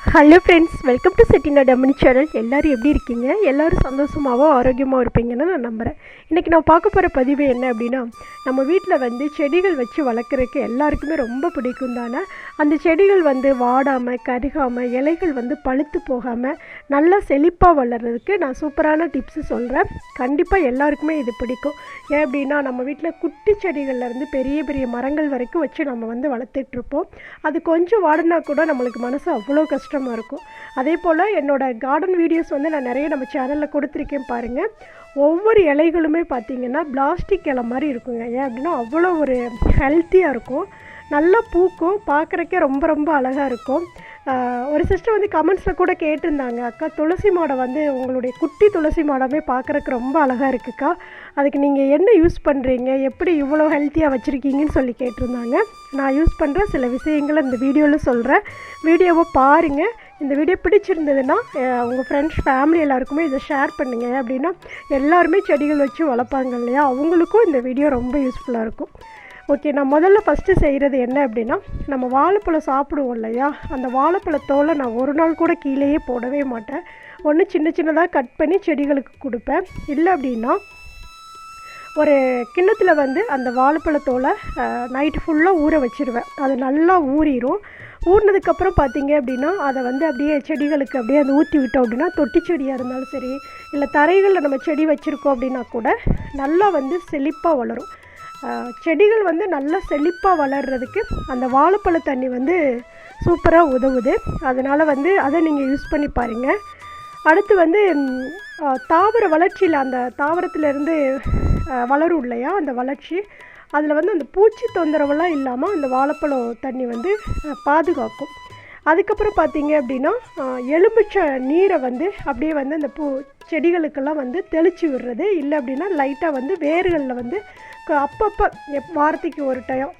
Hello friends welcome to செட்டினா டம்மனி channel எல்லோரும் எப்படி இருக்கீங்க? எல்லோரும் சந்தோஷமாகவும் ஆரோக்கியமாக இருப்பீங்கன்னு நான் நம்புகிறேன் இன்றைக்கி நான் பார்க்க போகிற பதிவு என்ன அப்படின்னா நம்ம வீட்டில் வந்து செடிகள் வச்சு வளர்க்குறதுக்கு எல்லாருக்குமே ரொம்ப பிடிக்கும் தானே அந்த செடிகள் வந்து வாடாமல் கருகாமல் இலைகள் வந்து பழுத்து போகாமல் நல்லா செழிப்பாக வளர்கிறதுக்கு நான் சூப்பரான டிப்ஸு சொல்கிறேன் கண்டிப்பாக எல்லாருக்குமே இது பிடிக்கும். ஏன் அப்படின்னா நம்ம வீட்டில் குட்டி செடிகள்லேருந்து பெரிய பெரிய மரங்கள் வரைக்கும் வச்சு நம்ம வந்து வளர்த்துட்ருப்போம் அது கொஞ்சம் வாடினா கூட நம்மளுக்கு மனசு அவ்வளோ கஷ்டமாக இருக்கும். அதே போல் என்னோடய கார்டன் வீடியோஸ் வந்து நான் நிறைய நம்ம சேனலில் கொடுத்துருக்கேன் பாருங்கள் ஒவ்வொரு இலைகளுமே பார்த்திங்கன்னா பிளாஸ்டிக் இலை மாதிரி இருக்குங்க. ஏன் அப்படின்னா அவ்வளோ ஒரு ஹெல்த்தியாக இருக்கும். நல்லா பூக்கும் பார்க்குறக்கே ரொம்ப ரொம்ப அழகாக இருக்கும். ஒரு சிஸ்டர் வந்து கமெண்ட்ஸில் கூட கேட்டிருந்தாங்க அக்கா துளசி மாடம் வந்து உங்களுடைய குட்டி துளசி மாடமே பார்க்குறக்கு ரொம்ப அழகாக இருக்குக்கா. அதுக்கு நீங்கள் என்ன யூஸ் பண்ணுறீங்க எப்படி இவ்வளோ ஹெல்த்தியாக வச்சுருக்கீங்கன்னு சொல்லி கேட்டிருந்தாங்க. நான் யூஸ் பண்ணுற சில விஷயங்களை இந்த வீடியோவில் சொல்கிறேன் வீடியோவை பாருங்கள் இந்த வீடியோ பிடிச்சிருந்ததுன்னா உங்கள் ஃப்ரெண்ட்ஸ் ஃபேமிலி எல்லாருக்குமே இதை ஷேர் பண்ணுங்கள் அப்படின்னா எல்லாருமே செடிகள் வச்சு வளர்ப்பாங்க இல்லையா? அவங்களுக்கும் இந்த வீடியோ ரொம்ப யூஸ்ஃபுல்லாக இருக்கும். ஓகே நான் முதல்ல ஃபஸ்ட்டு செய்கிறது என்ன அப்படின்னா நம்ம வாழைப்பழம் சாப்பிடுவோம் இல்லையா? அந்த வாழைப்பழத்தோலை நான் ஒரு நாள் கூட கீழேயே போடவே மாட்டேன். ஒன்று சின்ன சின்னதாக கட் பண்ணி செடிகளுக்கு கொடுப்பேன். இல்லை அப்படின்னா ஒரு கிண்ணத்தில் வந்து அந்த வாழைப்பழத்தோலை நைட்டு ஃபுல்லாக ஊற வச்சிருவேன். அது நல்லா ஊறிடும் ஊறினதுக்கப்புறம் பார்த்தீங்க அப்படின்னா அதை வந்து அப்படியே செடிகளுக்கு அப்படியே அதை ஊற்றி விட்டோம் அப்படின்னா தொட்டி செடியாக இருந்தாலும் சரி இல்லை தரைகளில் நம்ம செடி வச்சுருக்கோம் அப்படின்னா கூட நல்லா வந்து செழிப்பாக வளரும். செடிகள் வந்து நல்லா செழிப்பாக வளர்கிறதுக்கு அந்த வாழைப்பழ தண்ணி வந்து சூப்பராக உதவுது. அதனால் வந்து அதை நீங்கள் யூஸ் பண்ணி பாருங்கள் அடுத்து வந்து தாவர வளர்ச்சியில் அந்த தாவரத்துலேருந்து வளரும் இல்லையா அந்த வளர்ச்சி. அதில் வந்து அந்த பூச்சி தொந்தரவெல்லாம் இல்லாமல் அந்த வாழைப்பழம் தண்ணி வந்து பாதுகாக்கும். அதுக்கப்புறம் பார்த்தீங்க அப்படின்னா எலுமிச்சை நீரை வந்து அப்படியே வந்து அந்த பூ செடிகளுக்கெல்லாம் வந்து தெளித்து விடுறது. இல்லை அப்படின்னா லைட்டாக வந்து வேர்களில் வந்து க- அப்பப்போ எப் வாரத்துக்கு ஒரு டைம்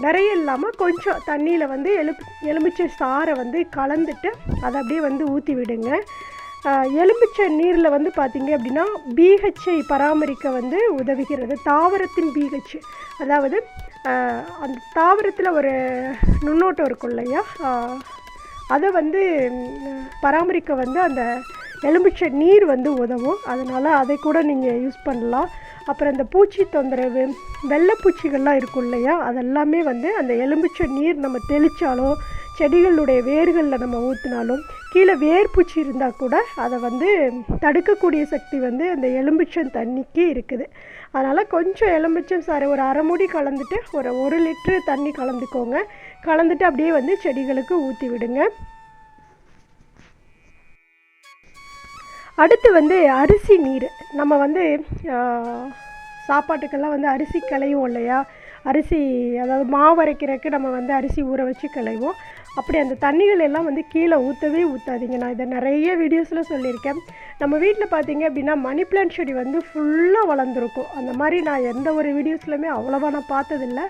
நிறைய இல்லாமல் கொஞ்சம் தண்ணியில் வந்து எலு எலுமிச்சை சாறை வந்து கலந்துட்டு அதை அப்படியே வந்து ஊற்றி விடுங்க. எலுமிச்சை நீரில் வந்து பார்த்தீங்க அப்படின்னா பிஹெச்சை பராமரிக்க வந்து உதவுகிறது. தாவரத்தின் பிஹெச் அதாவது அந்த தாவரத்தில் ஒரு நுண்ணோட்டம் இருக்கும் இல்லையா? அதை வந்து பராமரிக்க வந்து அந்த எலுமிச்சை நீர் வந்து உதவும். அதனால் அதை கூட நீங்கள் யூஸ் பண்ணலாம். அப்புறம் இந்த பூச்சி தொந்தரவு வெள்ளைப்பூச்சிகள்லாம் இருக்கும் இல்லையா? அதெல்லாமே வந்து அந்த எலுமிச்சை நீர் நம்ம தெளித்தாலோ செடிகளுடைய வேர்களில் நம்ம ஊற்றினாலும் கீழே வேர்பூச்சி இருந்தால் கூட அதை வந்து தடுக்கக்கூடிய சக்தி வந்து அந்த எலும்பிச்சம் தண்ணிக்கு இருக்குது. அதனால் கொஞ்சம் எலுமிச்சம் சாறு ஒரு அரை மூடி கலந்துட்டு ஒரு ஒரு லிட்ரு தண்ணி கலந்துக்கோங்க. கலந்துட்டு அப்படியே வந்து செடிகளுக்கு ஊற்றி விடுங்க. அடுத்து வந்து அரிசி நீர். நம்ம வந்து சாப்பாட்டுக்கெல்லாம் வந்து அரிசி களைவோம் இல்லையா? அரிசி அதாவது மாவு அரைக்கிறதுக்கு நம்ம வந்து அரிசி ஊற வச்சு களைவோம். அப்படி அந்த தண்ணிகள் எல்லாம் வந்து கீழே ஊற்றவே ஊற்றாதீங்க நான் இதை நிறைய வீடியோஸில் சொல்லியிருக்கேன். நம்ம வீட்டில் பார்த்தீங்க அப்படின்னா மணி பிளான்ட் செடி வந்து ஃபுல்லாக வளர்ந்துருக்கும். அந்த மாதிரி நான் எந்த ஒரு வீடியோஸ்லையுமே அவ்வளோவா நான் பார்த்ததில்ல.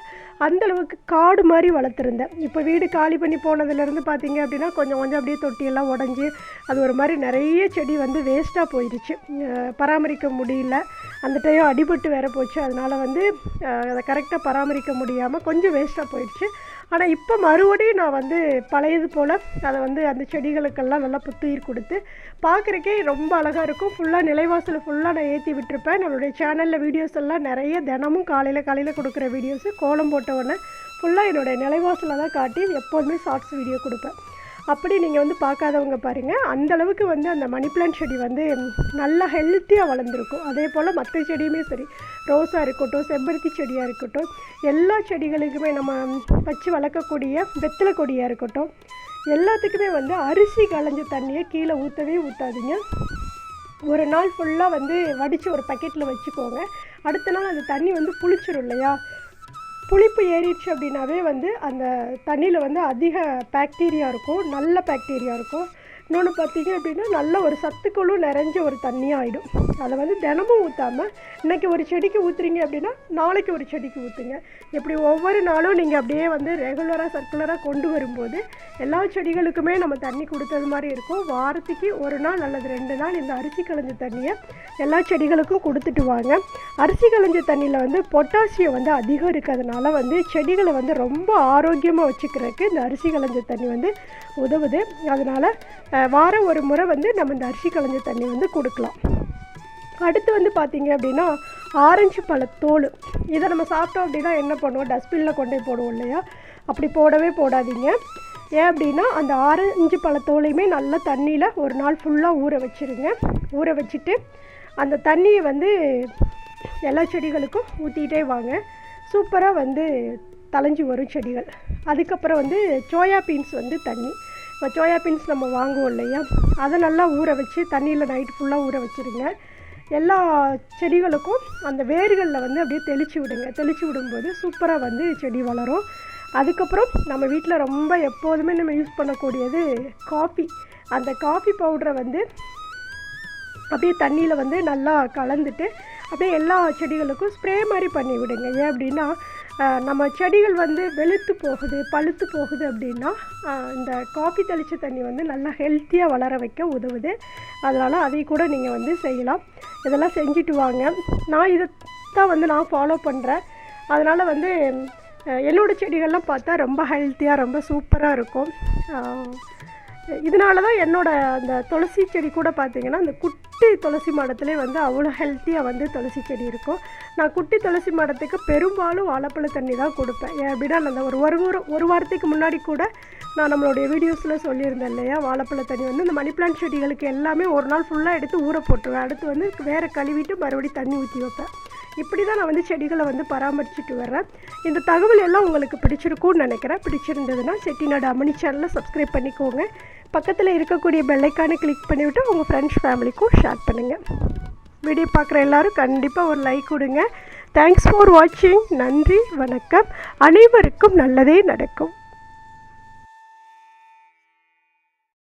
அந்த அளவுக்கு காடு மாதிரி வளர்த்துருந்தேன். இப்போ வீடு காலி பண்ணி போனதுலேருந்து பார்த்தீங்க அப்படின்னா கொஞ்சம் கொஞ்சம் அப்படியே தொட்டியெல்லாம் உடஞ்சி அது ஒரு மாதிரி நிறைய செடி வந்து வேஸ்ட்டாக போயிடுச்சு. பராமரிக்க முடியல. அந்த டைம் அடிபட்டு வேற போச்சு. அதனால் வந்து அதை கரெக்டாக பராமரிக்க முடியாமல் கொஞ்சம் வேஸ்ட்டாக போயிடுச்சு. ஆனால் இப்போ மறுபடியும் நான் வந்து பழையது போல் அதை வந்து அந்த செடிகளுக்கெல்லாம் நல்லா புத்துயிர் கொடுத்து பார்க்குறக்கே ரொம்ப அழகாக இருக்கும். ஃபுல்லாக நிலைவாசல் ஃபுல்லாக நான் ஏற்றி விட்டுருப்பேன். நம்மளுடைய சேனலில் வீடியோஸ் எல்லாம் நிறைய தினமும் காலையில் காலையில் கொடுக்குற வீடியோஸு கோலம் போட்ட உடனே ஃபுல்லாக என்னுடைய நிலைவாசலை தான் காட்டி எப்போதுமே ஷார்ட்ஸ் வீடியோ கொடுப்பேன். அப்படி நீங்கள் வந்து பார்க்காதவங்க பாருங்கள் அந்தளவுக்கு வந்து அந்த மணி பிளான்ட் செடி வந்து நல்லா ஹெல்த்தியாக வளர்ந்துருக்கும். அதே போல் மற்ற செடியுமே சரி ரோஸாக இருக்கட்டும் செம்பருத்தி செடியாக இருக்கட்டும் எல்லா செடிகளுக்குமே நம்ம வச்சு வளர்க்கக்கூடிய வெத்தலை கொடியாக இருக்கட்டும் எல்லாத்துக்குமே வந்து அரிசி களைஞ்ச தண்ணியை கீழே ஊற்றவே ஊற்றாதீங்க ஒரு நாள் ஃபுல்லாக வந்து வடித்து ஒரு பக்கெட்டில் வச்சுக்கோங்க. அடுத்த நாள் அந்த தண்ணி வந்து புளிச்சிடும் இல்லையா? புளிப்பு ஏறிடுச்சு அப்படின்னாவே வந்து அந்த தண்ணியில் வந்து அதிக பாக்டீரியா இருக்கும் நல்ல பாக்டீரியா இருக்கும். இன்னொன்று பார்த்தீங்க அப்படின்னா நல்ல ஒரு சத்துக்களும் நிறைஞ்ச ஒரு தண்ணியாக ஆகிடும் அதை வந்து தினமும் ஊற்றாமல் இன்றைக்கி ஒரு செடிக்கு ஊற்றுறீங்க அப்படின்னா நாளைக்கு ஒரு செடிக்கு ஊற்றுங்க இப்படி ஒவ்வொரு நாளும் நீங்கள் அப்படியே வந்து ரெகுலராக சர்க்குலராக கொண்டு வரும்போது எல்லா செடிகளுக்குமே நம்ம தண்ணி கொடுத்தது மாதிரி இருக்கும். வாரத்துக்கு ஒரு நாள் அல்லது ரெண்டு நாள் இந்த அரிசி களைஞ்ச தண்ணியை எல்லா செடிகளுக்கும் கொடுத்துட்டு வாங்க. அரிசி களைஞ்ச தண்ணியில் வந்து பொட்டாசியம் வந்து அதிகம் இருக்கிறதுனால வந்து செடிகளை வந்து ரொம்ப ஆரோக்கியமாக வச்சுக்கிறதுக்கு இந்த அரிசி களைஞ்ச தண்ணி வந்து உதவுது. அதனால் வாரம் ஒரு முறை வந்து நம்ம இந்த அரிசி களைஞ்ச தண்ணி வந்து கொடுக்கலாம். அடுத்து வந்து பார்த்தீங்க அப்படின்னா ஆரஞ்சு பழத்தோல் இதை நம்ம சாப்பிட்டோம் அப்படின்னா என்ன பண்ணுவோம்? டஸ்ட்பினில் கொண்டு போய் போடுவோம் இல்லையா? அப்படி போடவே போடாதீங்க. ஏன் அப்படின்னா அந்த ஆரஞ்சு பழத்தோலையுமே நல்லா தண்ணியில் ஒரு நாள் ஃபுல்லாக ஊற வச்சுருங்க. ஊற வச்சுட்டு அந்த தண்ணியை வந்து எல்லா செடிகளுக்கும் ஊற்றிக்கிட்டே வாங்க. சூப்பராக வந்து தளைஞ்சு வரும் செடிகள். அதுக்கப்புறம் வந்து சோயா பீன்ஸ் வந்து தண்ணி. இப்போ சோயா பீன்ஸ் நம்ம வாங்குவோம் இல்லையா? அதை நல்லா ஊற வச்சு தண்ணியில் நைட் ஃபுல்லாக ஊற வச்சுருங்க. எல்லா செடிகளுக்கும் அந்த வேர்களில் வந்து அப்படியே தெளித்து விடுங்க. தெளித்து விடும்போது சூப்பராக வந்து செடி வளரும். அதுக்கப்புறம் நம்ம வீட்டில் ரொம்ப எப்போதுமே நம்ம யூஸ் பண்ணக்கூடியது காஃபி அந்த காஃபி பவுடரை வந்து அப்படியே தண்ணியில் வந்து நல்லா கலந்துட்டு அப்படியே எல்லா செடிகளுக்கும் ஸ்ப்ரே மாதிரி பண்ணி விடுங்க. ஏன் அப்படின்னா நம்ம செடிகள் வந்து வெளுத்து போகுது பழுத்து போகுது அப்படின்னா இந்த காஃபி தெளித்த தண்ணி வந்து நல்லா ஹெல்த்தியாக வளர வைக்க உதவுது. அதனால் அதை கூட நீங்கள் வந்து செய்யலாம். இதெல்லாம் செஞ்சுட்டு வாங்க. நான் இதை தான் வந்து நான் ஃபாலோ பண்ணுறேன் அதனால் வந்து என்னோடய செடிகள்லாம் பார்த்தா ரொம்ப ஹெல்த்தியாக ரொம்ப சூப்பராக இருக்கும். இதனால தான் என்னோட அந்த துளசி செடி கூட பார்த்தீங்கன்னா அந்த குட் குட்டி துளசி மடத்துலேயே வந்து அவ்வளோ ஹெல்த்தியாக வந்து துளசி செடி இருக்கும். நான் குட்டி துளசி மடத்துக்கு பெரும்பாலும் வாழைப்பழ தண்ணி தான் கொடுப்பேன். ஏன் அப்படின்னா அந்த ஒரு ஒரு ஒரு வாரத்துக்கு முன்னாடி கூட நான் நம்மளுடைய வீடியோஸில் சொல்லியிருந்தேன் இல்லையா? வாழைப்பழ தண்ணி வந்து இந்த மணி பிளான்ட் செடிகளுக்கு எல்லாமே ஒரு நாள் ஃபுல்லாக எடுத்து ஊற போட்டுருவேன். அடுத்து வந்து வேறு கழுவிட்டு மறுபடியும் தண்ணி ஊற்றி வைப்பேன். இப்படி தான் நான் வந்து செடிகளை வந்து பராமரிச்சுட்டு வர்றேன். இந்த தகவல் எல்லாம் உங்களுக்கு பிடிச்சிருக்கும்னு நினைக்கிறேன். பிடிச்சிருந்ததுன்னா செட்டிநாடு அமனி சேனலை சப்ஸ்கிரைப் பண்ணிக்கோங்க. பக்கத்தில் இருக்கக்கூடிய பெல்லைக்கானை கிளிக் பண்ணிவிட்டு உங்கள் ஃப்ரெண்ட்ஸ் ஃபேமிலிக்கும் ஷேர் பண்ணுங்கள் வீடியோ பார்க்குற எல்லோரும் கண்டிப்பாக ஒரு லைக் கொடுங்க. தேங்க்ஸ் ஃபார் வாட்சிங் நன்றி வணக்கம். அனைவருக்கும் நல்லதே நடக்கும்.